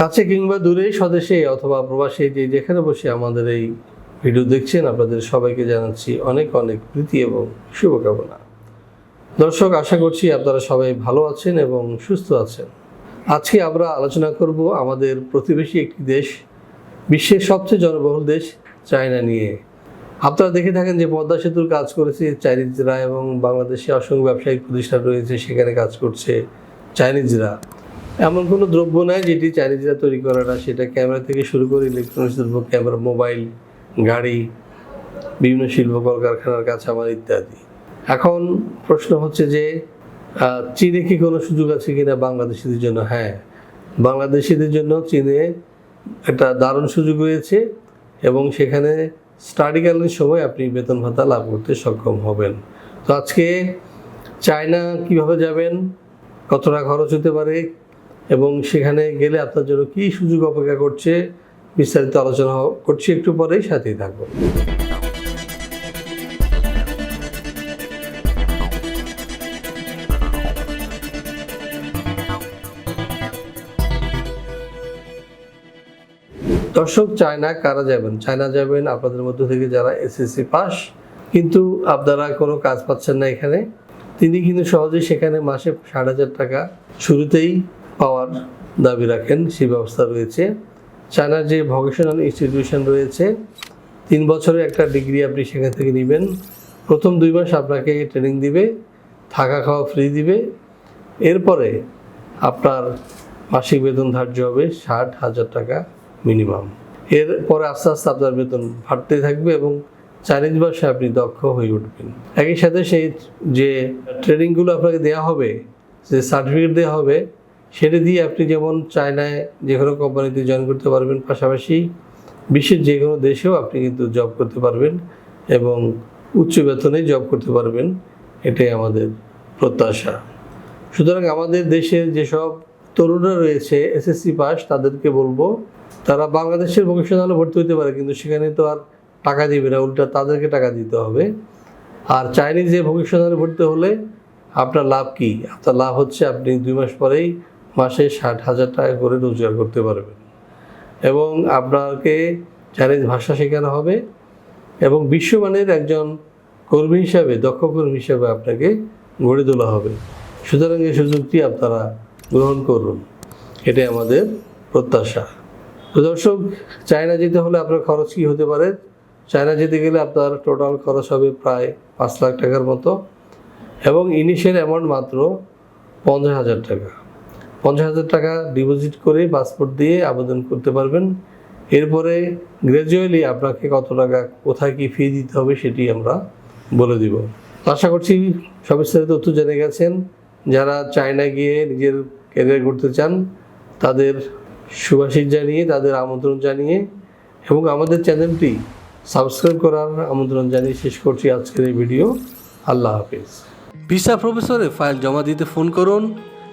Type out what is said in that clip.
কাছে কিংবা দূরে, স্বদেশে অথবা প্রবাসে যে যেখানে বসে আমাদের এই ভিডিও দেখছেন, আপনাদের সবাইকে জানাচ্ছি অনেক অনেক প্রীতি এবং শুভকামনা। দর্শক, আশা করছি আপনারা সবাই ভালো আছেন এবং সুস্থ আছেন। আজকে আমরা আলোচনা করব আমাদের প্রতিবেশী একটি দেশ, বিশ্বের সবচেয়ে জনবহুল দেশ, চায়না নিয়ে। আপনারা দেখে থাকেন যে পদ্মা সেতুর কাজ করেছে চাইনিজরা এবং বাংলাদেশে অসংখ্য ব্যবসায়িক প্রতিষ্ঠান রয়েছে, সেখানে কাজ করছে চাইনিজরা। এমন কোনো দ্রব্য নাই যেটি চাইনিজরা তৈরি করে না সেটা ক্যামেরা থেকে শুরু করে ইলেকট্রনিক্স দ্রব্য, ক্যামেরা মোবাইল গাড়ি, বিভিন্ন শিল্প, কলকারখানার কাঁচামাল ইত্যাদি। এখন প্রশ্ন হচ্ছে যে চীনে কি কোনো সুযোগ আছে কিনা বাংলাদেশিদের জন্য? হ্যাঁ বাংলাদেশিদের জন্য চীনে একটা দারুণ সুযোগ রয়েছে এবং সেখানে স্টাডিকালীন সময় আপনি বেতন ভাতা লাভ করতে সক্ষম হবেন। তো আজকে চায়না কীভাবে যাবেন, কতটা খরচ হতে পারে এবং সেখানে গেলে আপনার জন্য কী সুযোগ অপেক্ষা করছে, বিস্তারিত আলোচনা করছি একটু পরেই, সাথেই থাকব। দর্শক, চায়না কারা যাবেন? চায়না যাবেন আপনাদের মধ্য থেকে যারা এসএসসি পাস, কিন্তু আপনারা কোনো কাজ পাচ্ছেন না এখানে। তিনি কিন্তু সহজেই সেখানে মাসে ষাট হাজার টাকা শুরুতেই পাওয়ার দাবি রাখেন, সেই ব্যবস্থা রয়েছে। চায়নার যে ভকেশনাল ইনস্টিটিউশন রয়েছে, তিন বছরের একটা ডিগ্রি আপনি সেখান থেকে নেবেন। প্রথম দুই মাস আপনাকে ট্রেনিং দিবে, থাকা খাওয়া ফ্রি দিবে। এরপরে আপনার মাসিক বেতন ধার্য হবে ষাট হাজার টাকা মিনিমাম এরপরে আস্তে আস্তে আপনার বেতন বাড়তে থাকবে এবং চাইনিজ ভাষায় আপনি দক্ষ হয়ে উঠবেন। একই সাথে সেই যে ট্রেনিংগুলো আপনাকে দেওয়া হবে, যে সার্টিফিকেট দেওয়া হবে সেটা দিয়ে আপনি যেমন চায়নায় যে কোনো কোম্পানিতে জয়েন করতে পারবেন, পাশাপাশি বিশ্বের যে কোনো দেশেও আপনি কিন্তু জব করতে পারবেন এবং উচ্চ বেতনে জব করতে পারবেন, এটাই আমাদের প্রত্যাশা। সুতরাং আমাদের দেশের যেসব তরুণরা রয়েছে এসএসসি পাস তাদেরকে বলব, তারা বাংলাদেশের ভবিষ্যৎ ভর্তি হতে পারে, কিন্তু সেখানে তো আর টাকা দিবে না, উল্টা তাদেরকে টাকা দিতে হবে। আর চাইনিজে ভবিষ্যৎ ভর্তি হলে আপনার লাভ কি? আপনার লাভ হচ্ছে আপনি দুই মাস পরেই মাসে ষাট হাজার টাকা করে রোজগার করতে পারবেন এবং আপনাকে চাইনিজ ভাষা শেখানো হবে এবং বিশ্বমানের একজন কর্মী হিসাবে, দক্ষ কর্মী হিসাবে আপনাকে গড়ে তোলা হবে। সুতরাং এই সুযোগটি আপনারা গ্রহণ করুন। এটাই আমাদের প্রত্যাশা। তো দর্শক, চায়না যেতে হলে আপনার খরচ কী হতে পারে? চায়না যেতে গেলে আপনার টোটাল খরচ হবে প্রায় পাঁচ লাখ টাকার মতো এবং ইনিশিয়াল অ্যামাউন্ট মাত্র পঞ্চাশ হাজার টাকা। পঞ্চাশ হাজার টাকা ডিপোজিট করে পাসপোর্ট দিয়ে আবেদন করতে পারবেন। এরপরে গ্র্যাজুয়ালি আপনাকে কত টাকা, কোথায় কি ফি দিতে হবে সেটি আমরা বলে দিব। আশা করছি সবিস্তারিত তথ্য জেনে গেছেন। যারা চায়না গিয়ে নিজের ক্যারিয়ার করতে চান, তাদের সুভাষিস জানিয়ে, তাদের আমন্ত্রণ জানিয়ে এবং আমাদের চ্যানেলটি সাবস্ক্রাইব করার আমন্ত্রণ জানিয়ে শেষ করছি আজকের এই ভিডিও। আল্লাহ হাফিজ। ভিসা প্রফেসরে ফাইল জমা দিতে ফোন করুন।